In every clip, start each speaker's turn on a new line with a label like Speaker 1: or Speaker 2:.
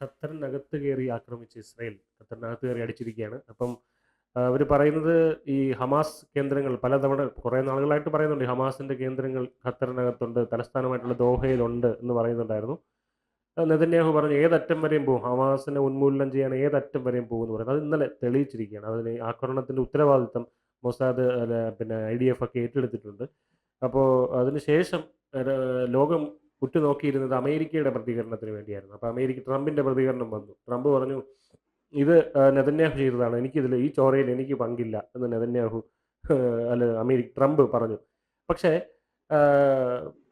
Speaker 1: ഖത്തറിനകത്ത് കയറി ആക്രമിച്ച് ഇസ്രായേൽ ഖത്തറിനകത്ത് കയറി അടിച്ചിരിക്കുകയാണ്. അപ്പം അവർ പറയുന്നത് ഈ ഹമാസ് കേന്ദ്രങ്ങൾ പലതവണ കുറേ നാളുകളായിട്ട് പറയുന്നുണ്ട് ഈ ഹമാസിന്റെ കേന്ദ്രങ്ങൾ ഖത്തറിനകത്തുണ്ട് തലസ്ഥാനമായിട്ടുള്ള ദോഹയിലുണ്ട് എന്ന് പറയുന്നുണ്ടായിരുന്നു. നെതന്യാഹു പറഞ്ഞു ഏതറ്റം വരെയും പോകും ഹമാസിനെ ഉന്മൂലനം ചെയ്യാൻ ഏതറ്റം വരെയും പോകും എന്ന് പറയുന്നത്. അത് ഇന്നലെ തെളിയിച്ചിരിക്കുകയാണ്. അതിന് ആക്രമണത്തിന്റെ ഉത്തരവാദിത്തം മൊസാദ് പിന്നെ ഐ ഡി എഫ് ഒക്കെ ഏറ്റെടുത്തിട്ടുണ്ട്. അപ്പോൾ അതിനുശേഷം ശേഷം ലോകം ഉറ്റുനോക്കിയിരുന്നത് അമേരിക്കയുടെ പ്രതികരണത്തിന് വേണ്ടിയായിരുന്നു. അപ്പോൾ അമേരിക്ക ട്രംപിന്റെ പ്രതികരണം വന്നു. ട്രംപ് പറഞ്ഞു ഇത് നെതന്യാഹു ചെയ്തതാണ്. എനിക്കിതിൽ ഈ ചോരയിൽ എനിക്ക് പങ്കില്ല. എന്ന് നെതന്യാഹു അല്ല അമേരിക്ക ട്രംപ് പറഞ്ഞു. പക്ഷേ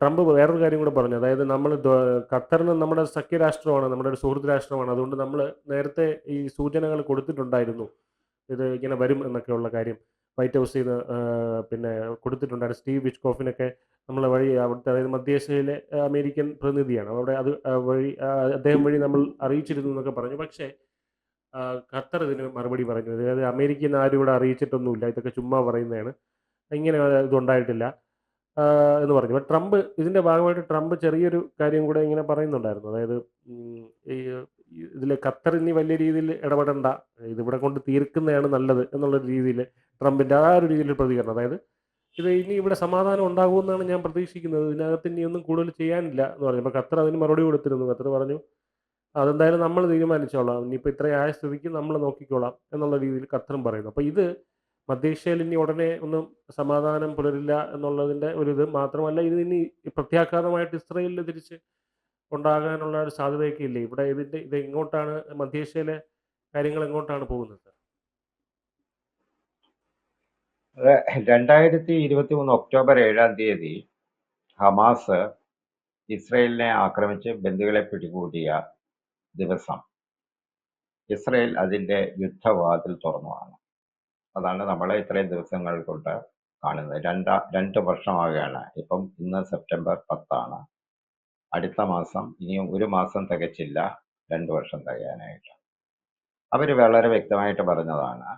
Speaker 1: ട്രംപ് വേറൊരു കാര്യം കൂടെ പറഞ്ഞു. അതായത് നമ്മൾ ഖത്തറിന് നമ്മുടെ സഖ്യരാഷ്ട്രമാണ് നമ്മുടെ ഒരു സുഹൃത്ത് രാഷ്ട്രമാണ്. അതുകൊണ്ട് നമ്മൾ നേരത്തെ ഈ സൂചനകൾ കൊടുത്തിട്ടുണ്ടായിരുന്നു. ഇത് ഇങ്ങനെ വരും എന്നൊക്കെയുള്ള കാര്യം. വൈറ്റ് നിന്ന് പിന്നെ കൊടുത്തിട്ടുണ്ടായിരുന്നു. സ്റ്റീവ് വിച്ച്കോഫിനൊക്കെ നമ്മളെ വഴി അവിടുത്തെ അതായത് മധ്യേഷ്യയിലെ അമേരിക്കൻ പ്രതിനിധിയാണ്. അവിടെ അത് വഴി അദ്ദേഹം വഴി നമ്മൾ അറിയിച്ചിരുന്നു എന്നൊക്കെ പറഞ്ഞു. പക്ഷേ ഖത്തർ ഇതിന് മറുപടി പറഞ്ഞു. അതായത് അമേരിക്കൻ ആരും ഇവിടെ അറിയിച്ചിട്ടൊന്നുമില്ല. ഇതൊക്കെ ചുമ്മാ പറയുന്നതാണ്. ഇങ്ങനെ ഇതുണ്ടായിട്ടില്ല എന്ന് പറഞ്ഞു. ട്രംപ് ഇതിന്റെ ഭാഗമായിട്ട് ട്രംപ് ചെറിയൊരു കാര്യം കൂടെ ഇങ്ങനെ പറയുന്നുണ്ടായിരുന്നു. അതായത് ഈ ഇതിൽ ഖത്തർ ഇനി വലിയ രീതിയിൽ ഇടപെടണ്ട. ഇതിവിടെ കൊണ്ട് തീർക്കുന്നതാണ് നല്ലത് എന്നുള്ള രീതിയിൽ ട്രംപിന്റെ ആ ഒരു രീതിയിൽ പ്രതികരണം. അതായത് ഇത് ഇനി ഇവിടെ സമാധാനം ഉണ്ടാകുമെന്നാണ് ഞാൻ പ്രതീക്ഷിക്കുന്നത്. ഇതിനകത്ത് ഇനി ഒന്നും കൂടുതൽ ചെയ്യാനില്ല എന്ന് പറഞ്ഞു. അപ്പോൾ ഖത്തർ അതിന് മറുപടി കൊടുത്തിരുന്നു. ഖത്തർ പറഞ്ഞു അതെന്തായാലും നമ്മൾ തീരുമാനിച്ചോളാം. ഇനിയിപ്പോൾ ഇത്രയായ സ്ഥിതിക്ക് നമ്മൾ നോക്കിക്കോളാം എന്നുള്ള രീതിയിൽ ഖത്തറും പറയുന്നു. അപ്പോൾ ഇത് മധ്യേഷ്യയിൽ ഇനി ഉടനെ ഒന്നും സമാധാനം പുലരില്ല എന്നുള്ളതിന്റെ ഒരു ഇത് മാത്രമല്ല ഇത് ഇനി പ്രത്യാഘാതമായിട്ട് ഇസ്രയേലിൽ തിരിച്ച് ഉണ്ടാകാനുള്ള ഒരു സാധ്യതയൊക്കെ ഇല്ലേ? ഇവിടെ ഇതിന്റെ ഇത് എങ്ങോട്ടാണ് മധ്യേഷ്യയിലെ കാര്യങ്ങൾ എങ്ങോട്ടാണ് പോകുന്നത്?
Speaker 2: രണ്ടായിരത്തി ഇരുപത്തി മൂന്ന് ഒക്ടോബർ ഏഴാം തീയതി ഹമാസ് ഇസ്രയേലിനെ ആക്രമിച്ച് ബന്ധുക്കളെ പിടികൂടിയ ദിവസം ഇസ്രയേൽ അതിന്റെ യുദ്ധവാതിൽ തുറന്നതാണ് അതാണ് നമ്മളെ ഇത്രയും ദിവസങ്ങൾ കൊണ്ട് കാണുന്നത്. രണ്ടാ രണ്ട് വർഷമാകുകയാണ് ഇപ്പം ഇന്ന് സെപ്റ്റംബർ പത്താണ്. അടുത്ത മാസം ഇനിയും ഒരു മാസം തികച്ചില്ല രണ്ട് വർഷം തികയാനായിട്ട് അവർ വളരെ വ്യക്തമായിട്ട് പറഞ്ഞതാണ്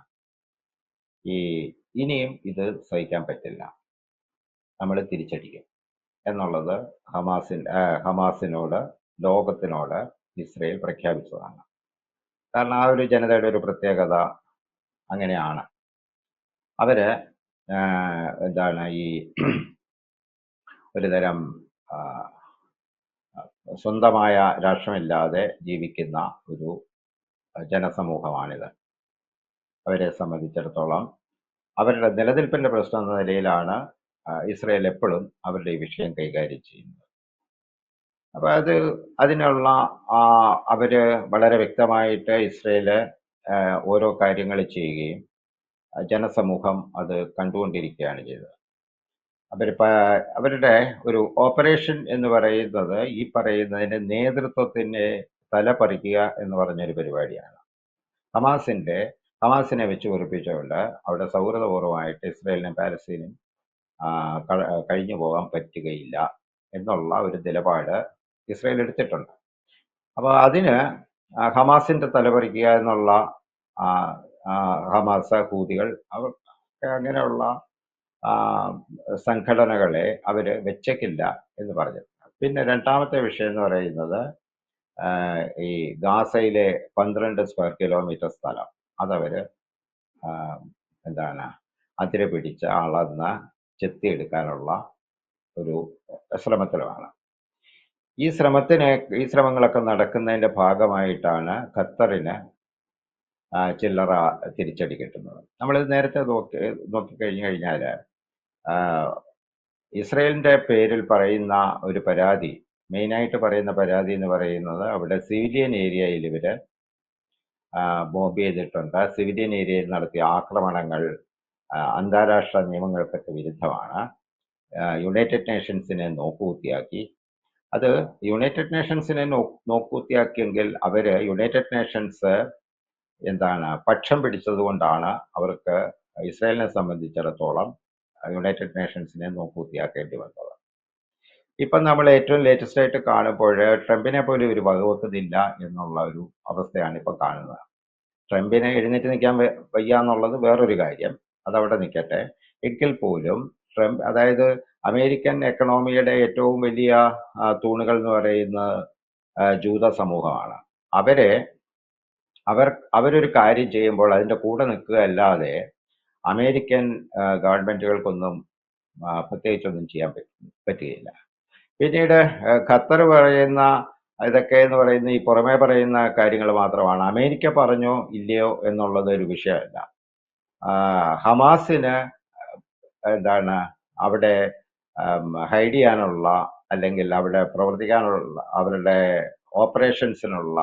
Speaker 2: ഈ ഇനിയും ഇത് സഹിക്കാൻ പറ്റില്ല. നമ്മൾ തിരിച്ചടിക്കും എന്നുള്ളത് ഹമാസിൻ ഹമാസിനോട് ലോകത്തിനോട് ഇസ്രയേൽ പ്രഖ്യാപിച്ചതാണ്. കാരണം ആ ഒരു ജനതയുടെ ഒരു പ്രത്യേകത അങ്ങനെയാണ്. അവർ എന്താണ് ഈ ഒരു തരം സ്വന്തമായ രാഷ്ട്രമില്ലാതെ ജീവിക്കുന്ന ഒരു ജനസമൂഹമാണിത്. അവരെ സംബന്ധിച്ചിടത്തോളം അവരുടെ നിലനിൽപ്പിന്റെ പ്രശ്നം എന്ന നിലയിലാണ് ഇസ്രയേൽ എപ്പോഴും അവരുടെ ഈ വിഷയം കൈകാര്യം ചെയ്യുന്നത്. അപ്പോൾ അത് അതിനുള്ള ആ, അവർ വളരെ വ്യക്തമായിട്ട് ഇസ്രയേൽ ഓരോ കാര്യങ്ങൾ ചെയ്യുകയും ജനസമൂഹം അത് കണ്ടുകൊണ്ടിരിക്കുകയാണ് ചെയ്തത്. അവർ പ- അവരുടെ ഒരു ഓപ്പറേഷൻ എന്ന് പറയുന്നത് ഈ പറയുന്നതിന്റെ നേതൃത്വത്തിന്റെ തല പറിക്കുക എന്ന് പറഞ്ഞൊരു പരിപാടിയാണ്. ഹമാസിന്റെ ഹമാസിനെ വെച്ച് ഉറപ്പിച്ചുകൊണ്ട് അവിടെ സൗഹൃദപൂർവമായിട്ട് ഇസ്രയേലിനും പാലസ്തീനും കഴിഞ്ഞു പോകാൻ പറ്റുകയില്ല എന്നുള്ള ഒരു നിലപാട് ഇസ്രയേൽ എടുത്തിട്ടുണ്ട്. അപ്പോൾ അതിന് ഹമാസിന്റെ തലപറിക്കുക എന്നുള്ള ഹമാസ ഹൂതികൾ അവർ അങ്ങനെയുള്ള സംഘടനകളെ അവർ വെച്ചേക്കില്ല എന്ന് പറഞ്ഞു. പിന്നെ രണ്ടാമത്തെ വിഷയം എന്ന് പറയുന്നത് ഈ ഗാസയിലെ പന്ത്രണ്ട് സ്ക്വയർ കിലോമീറ്റർ സ്ഥലം. അതവർ എന്താണ് അതിരെ പിടിച്ച് അളന്ന് ചെത്തിയെടുക്കാനുള്ള ഒരു ശ്രമത്തിലുമാണ്. ഈ ശ്രമത്തിന് ഈ ശ്രമങ്ങളൊക്കെ നടക്കുന്നതിന്റെ ഭാഗമായിട്ടാണ് ഖത്തറിന് ചില്ലറ തിരിച്ചടി കിട്ടുന്നത്. നമ്മളിത് നേരത്തെ നോക്കി നോക്കിക്കഴിഞ്ഞു കഴിഞ്ഞാൽ ഇസ്രയേലിന്റെ പേരിൽ പറയുന്ന ഒരു പരാതി മെയിനായിട്ട് പറയുന്ന പരാതി എന്ന് പറയുന്നത് അവിടെ സിവിലിയൻ ഏരിയയിൽ ഇവർ ബോംബ് ചെയ്തിട്ടുണ്ട്. സിവിലിയൻ ഏരിയയിൽ നടത്തിയ ആക്രമണങ്ങൾ അന്താരാഷ്ട്ര നിയമങ്ങൾക്കൊക്കെ വിരുദ്ധമാണ്. യുണൈറ്റഡ് നേഷൻസിനെ നോക്കുകൂത്തിയാക്കി. അത് യുണൈറ്റഡ് നേഷൻസിനെ നോ നോക്കുകുത്തിയാക്കിയെങ്കിൽ അവർ യുണൈറ്റഡ് നേഷൻസ് എന്താണ് പക്ഷം പിടിച്ചതുകൊണ്ടാണ് അവർക്ക് ഇസ്രായേലിനെ സംബന്ധിച്ചിടത്തോളം യുണൈറ്റഡ് നേഷൻസിനെ നോക്കുകുത്തിയാക്കേണ്ടി വന്നത് ഇപ്പം നമ്മൾ ഏറ്റവും ലേറ്റസ്റ്റ് ആയിട്ട് കാണുമ്പോൾ ട്രംപിനെ പോലെ ഒരു വകവെക്കുന്നില്ല എന്നുള്ള ഒരു അവസ്ഥയാണ് ഇപ്പം കാണുന്നത്. ട്രംപിനെ എഴുന്നേറ്റ് നിൽക്കാൻ വയ്യ എന്നുള്ളത് വേറൊരു കാര്യം. അതവിടെ നിൽക്കട്ടെ. എങ്കിൽ പോലും ട്രംപ് അതായത് അമേരിക്കൻ എക്കണോമിയുടെ ഏറ്റവും വലിയ തൂണുകൾ എന്ന് പറയുന്ന ജൂത സമൂഹമാണ്. അവരെ അവർ അവരൊരു കാര്യം ചെയ്യുമ്പോൾ അതിന്റെ കൂടെ നിൽക്കുക അല്ലാതെ അമേരിക്കൻ ഗവൺമെന്റുകൾക്കൊന്നും പ്രത്യേകിച്ചൊന്നും ചെയ്യാൻ പറ്റ- പറ്റുകയില്ല. പിന്നീട് ഖത്തർ പറയുന്ന ഇതൊക്കെ എന്ന് പറയുന്ന ഈ പുറമേ പറയുന്ന കാര്യങ്ങൾ മാത്രമാണ്. അമേരിക്ക പറഞ്ഞോ ഇല്ലയോ എന്നുള്ളത് ഒരു വിഷയമല്ല. ഹമാസിന് എന്താണ് അവിടെ ഹൈഡ് ചെയ്യാനുള്ള അല്ലെങ്കിൽ അവിടെ പ്രവർത്തിക്കാനുള്ള അവരുടെ ഓപ്പറേഷൻസിനുള്ള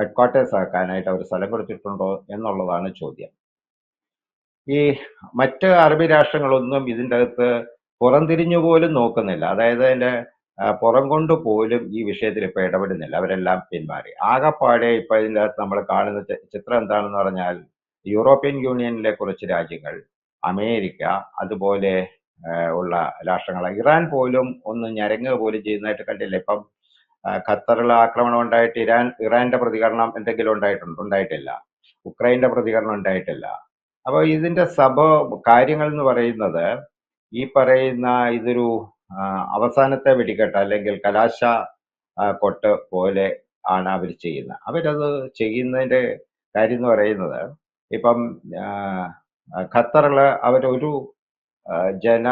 Speaker 2: ഹെഡ്ക്വാർട്ടേഴ്സ് ആക്കാനായിട്ട് അവർ സ്ഥലം കൊടുത്തിട്ടുണ്ടോ എന്നുള്ളതാണ് ചോദ്യം. ഈ മറ്റ് അറബി രാഷ്ട്രങ്ങളൊന്നും ഇതിന്റെ അകത്ത് പുറംതിരിഞ്ഞു പോലും നോക്കുന്നില്ല. അതായത് അതിന്റെ പുറം കൊണ്ട് പോലും ഈ വിഷയത്തിൽ ഇപ്പൊ ഇടപെടുന്നില്ല. അവരെല്ലാം പിന്മാറി. ആകെപ്പാടെ ഇപ്പൊ ഇതിന്റെ അകത്ത് നമ്മൾ കാണുന്ന ചിത്രം എന്താണെന്ന് പറഞ്ഞാൽ യൂറോപ്യൻ യൂണിയനിലെ കുറച്ച് രാജ്യങ്ങൾ അമേരിക്ക അതുപോലെ ഉള്ള രാഷ്ട്രങ്ങൾ. ഇറാൻ പോലും ഒന്ന് ഞരങ്ങുക പോലും ചെയ്യുന്നതായിട്ട് കണ്ടില്ല. ഇപ്പം ഖത്തറിലെ ആക്രമണം ഉണ്ടായിട്ട് ഇറാൻ ഇറാന്റെ പ്രതികരണം എന്തെങ്കിലും ഉണ്ടായിട്ടുണ്ട് ഉണ്ടായിട്ടില്ല. ഉക്രൈന്റെ പ്രതികരണം ഉണ്ടായിട്ടില്ല. അപ്പോൾ ഇതിന്റെ സഭ കാര്യങ്ങൾ എന്ന് പറയുന്നത് ഈ പറയുന്ന ഇതൊരു അവസാനത്തെ വെടിക്കെട്ട് അല്ലെങ്കിൽ കലാശ കൊട്ട് പോലെ ആണ് അവർ ചെയ്യുന്നത്. അവരത് ചെയ്യുന്നതിന്റെ കാര്യം എന്ന് പറയുന്നത് ഇപ്പം ആ, ഖത്തറിൽ അവരൊരു ജന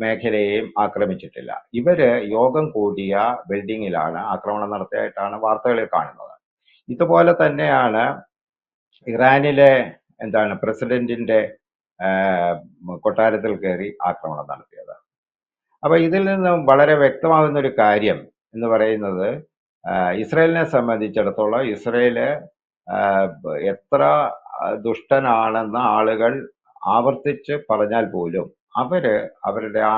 Speaker 2: മേഖലയെയും ആക്രമിച്ചിട്ടില്ല. ഇവർ യോഗം കൂടിയ ബിൽഡിങ്ങിലാണ് ആക്രമണം നടത്തിയതായിട്ടാണ് വാർത്തകളിൽ കാണുന്നത്. ഇതുപോലെ തന്നെയാണ് ഇറാനിലെ എന്താണ് പ്രസിഡന്റിന്റെ കൊട്ടാരത്തിൽ കയറി ആക്രമണം നടത്തിയത്. അപ്പൊ ഇതിൽ നിന്നും വളരെ വ്യക്തമാകുന്ന ഒരു കാര്യം എന്ന് പറയുന്നത് ഇസ്രയേലിനെ സംബന്ധിച്ചിടത്തോളം ഇസ്രയേൽ എത്ര ദുഷ്ടനാണെന്ന് ആളുകൾ ആവർത്തിച്ച് പറഞ്ഞാൽ പോലും അവർ അവരുടെ ആ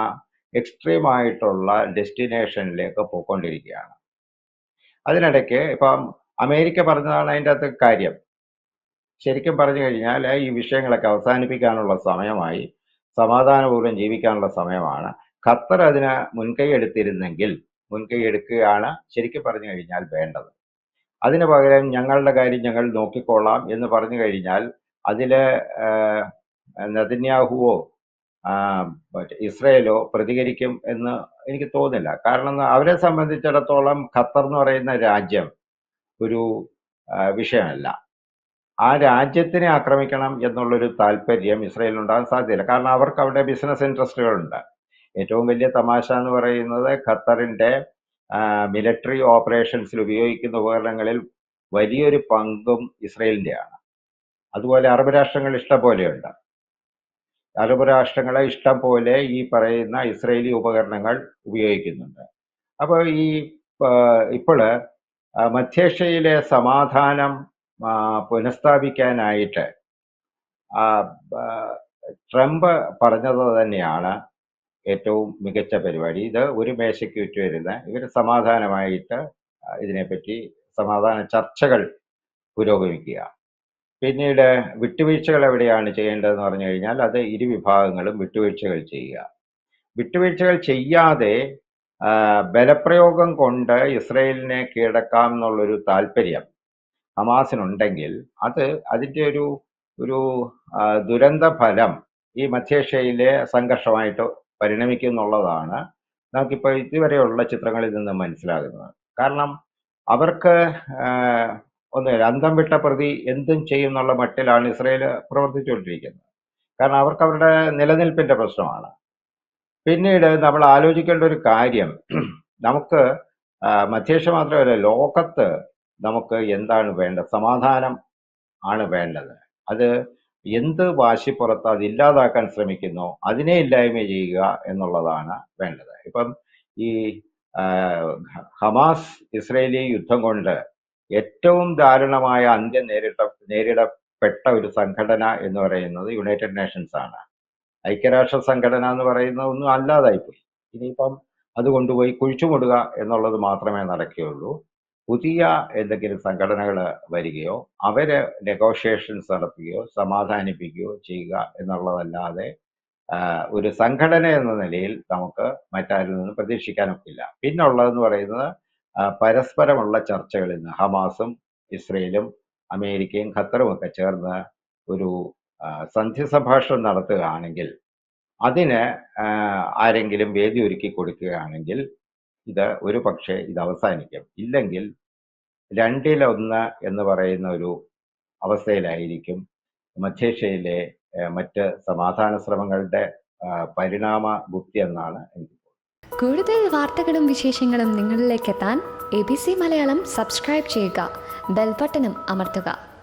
Speaker 2: എക്സ്ട്രീം ആയിട്ടുള്ള ഡെസ്റ്റിനേഷനിലേക്ക് പോയിക്കൊണ്ടിരിക്കുകയാണ്. അതിനിടയ്ക്ക് ഇപ്പം അമേരിക്ക പറഞ്ഞതാണ് അതിന്റെ അകത്ത് കാര്യം. ശരിക്കും പറഞ്ഞു കഴിഞ്ഞാൽ ഈ വിഷയങ്ങളൊക്കെ അവസാനിപ്പിക്കാനുള്ള സമയമായി സമാധാനപൂർവം ജീവിക്കാനുള്ള സമയമാണ്. ഖത്തർ അതിന് മുൻകൈ എടുത്തിരുന്നെങ്കിൽ മുൻകൈ എടുക്കുകയാണ് ശരിക്കും പറഞ്ഞു കഴിഞ്ഞാൽ വേണ്ടത്. അതിന് പകരം ഞങ്ങളുടെ കാര്യം ഞങ്ങൾ നോക്കിക്കൊള്ളാം എന്ന് പറഞ്ഞു കഴിഞ്ഞാൽ അതിൽ നദന്യാഹുവോ ഇസ്രയേലോ പ്രതികരിക്കും എന്ന് എനിക്ക് തോന്നില്ല കാരണം അവരെ സംബന്ധിച്ചിടത്തോളം ഖത്തർ എന്ന് പറയുന്ന രാജ്യം ഒരു വിഷയമല്ല. ആ രാജ്യത്തിനെ ആക്രമിക്കണം എന്നുള്ളൊരു താല്പര്യം ഇസ്രയേലിന് ഉണ്ടാകാൻ സാധ്യതയില്ല. കാരണം അവർക്ക് അവിടെ ബിസിനസ് ഇൻട്രസ്റ്റുകളുണ്ട് ഏറ്റവും വലിയ തമാശ എന്ന് പറയുന്നത് ഖത്തറിന്റെ മിലിറ്ററി ഓപ്പറേഷൻസിൽ ഉപയോഗിക്കുന്ന ഉപകരണങ്ങളിൽ വലിയൊരു പങ്കും ഇസ്രയേലിന്റെയാണ്. അതുപോലെ അറബ് രാഷ്ട്രങ്ങൾ ഇഷ്ടം പോലെയുണ്ട്. അറബ് രാഷ്ട്രങ്ങളെ ഇഷ്ടം പോലെ ഈ പറയുന്ന ഇസ്രയേലി ഉപകരണങ്ങൾ ഉപയോഗിക്കുന്നുണ്ട്. അപ്പോൾ ഈ ഇപ്പോൾ മധ്യേഷ്യയിലെ സമാധാനം പുനഃസ്ഥാപിക്കാനായിട്ട്. ട്രംപ് പറഞ്ഞത് തന്നെയാണ് ഏറ്റവും മികച്ച പരിപാടി. ഇത് ഒരു മേശയ്ക്ക് വിറ്റ് വരുന്ന ഇവർ സമാധാനമായിട്ട് ഇതിനെപ്പറ്റി സമാധാന ചർച്ചകൾ പുരോഗമിക്കുക. പിന്നീട് വിട്ടുവീഴ്ചകൾ എവിടെയാണ് ചെയ്യേണ്ടതെന്ന് പറഞ്ഞു കഴിഞ്ഞാൽ അത് ഇരുവിഭാഗങ്ങളും വിട്ടുവീഴ്ചകൾ ചെയ്യുക. വിട്ടുവീഴ്ചകൾ ചെയ്യാതെ ബലപ്രയോഗം കൊണ്ട് ഇസ്രയേലിനെ കീഴടക്കാം എന്നുള്ളൊരു താല്പര്യം ഹമാസിനുണ്ടെങ്കിൽ അത് അതിന്റെ ഒരു ഒരു ദുരന്ത ഫലം ഈ മധ്യേഷ്യയിലെ സംഘർഷമായിട്ട് പരിണമിക്കും എന്നുള്ളതാണ് നമുക്കിപ്പോൾ ഇതുവരെയുള്ള ചിത്രങ്ങളിൽ നിന്ന് മനസ്സിലാകുന്നത്. കാരണം അവർക്ക് ഒന്നുമില്ല അന്തം വിട്ട പ്രതി എന്തും ചെയ്യും എന്നുള്ള മട്ടിലാണ് ഇസ്രയേൽ പ്രവർത്തിച്ചുകൊണ്ടിരിക്കുന്നത്. കാരണം അവർക്ക് അവരുടെ നിലനിൽപ്പിന്റെ പ്രശ്നമാണ്. പിന്നീട് നമ്മൾ ആലോചിക്കേണ്ട ഒരു കാര്യം നമുക്ക് മധ്യേഷ്യ മാത്രമല്ല ലോകത്ത് നമുക്ക് എന്താണ് വേണ്ടത്? സമാധാനം ആണ് വേണ്ടത്. അത് എന്ത് വാശിപ്പുറത്ത് അത് ഇല്ലാതാക്കാൻ ശ്രമിക്കുന്നു അതിനെ ഇല്ലായ്മ ചെയ്യുക എന്നുള്ളതാണ് വേണ്ടത്. ഇപ്പം ഈ ഹമാസ് ഇസ്രയേലി യുദ്ധം കൊണ്ട് ഏറ്റവും ദാരുണമായ അന്ത്യം നേരിട്ട നേരിടപ്പെട്ട ഒരു സംഘടന എന്ന് പറയുന്നത് യുണൈറ്റഡ് നേഷൻസ് ആണ്. ഐക്യരാഷ്ട്ര സംഘടന എന്ന് പറയുന്നത് ഒന്നും അല്ലാതായിപ്പോയി. ഇനിയിപ്പം അത് കൊണ്ടുപോയി കുഴിച്ചുമൂടുക എന്നുള്ളത് മാത്രമേ നടക്കുകയുള്ളൂ. പുതിയ എന്തെങ്കിലും സംഘടനകൾ വരികയോ അവരെ നെഗോഷിയേഷൻസ് നടത്തുകയോ സമാധാനിപ്പിക്കുകയോ ചെയ്യുക എന്നുള്ളതല്ലാതെ ഒരു സംഘടന എന്ന നിലയിൽ നമുക്ക് മറ്റാരിൽ നിന്ന് പ്രതീക്ഷിക്കാനൊക്കില്ല. പിന്നുള്ളതെന്ന് പറയുന്നത് പരസ്പരമുള്ള ചർച്ചകളിൽ നിന്ന് ഹമാസും ഇസ്രയേലും അമേരിക്കയും ഖത്തറും ഒക്കെ ചേർന്ന് ഒരു സന്ധ്യ സന്ധി സംഭാഷണം നടത്തുകയാണെങ്കിൽ അതിന് ആരെങ്കിലും വേദി ഒരുക്കി കൊടുക്കുകയാണെങ്കിൽ ഇത് ഒരു പക്ഷേ ഇത് അവസാനിക്കും. ഇല്ലെങ്കിൽ രണ്ടിലൊന്ന് എന്ന് പറയുന്ന ഒരു അവസ്ഥയിലായിരിക്കും മധ്യേഷ്യയിലെ മറ്റ് സമാധാന ശ്രമങ്ങളുടെ പരിണാമ ബുദ്ധി എന്നാണ്
Speaker 3: കൂടുതൽ വാർത്തകളും വിശേഷങ്ങളും നിങ്ങളിലേക്ക് എത്താൻ A B C Malayalam subscribe ചെയ്യുക. ബെൽബട്ടനും അമർത്തുക.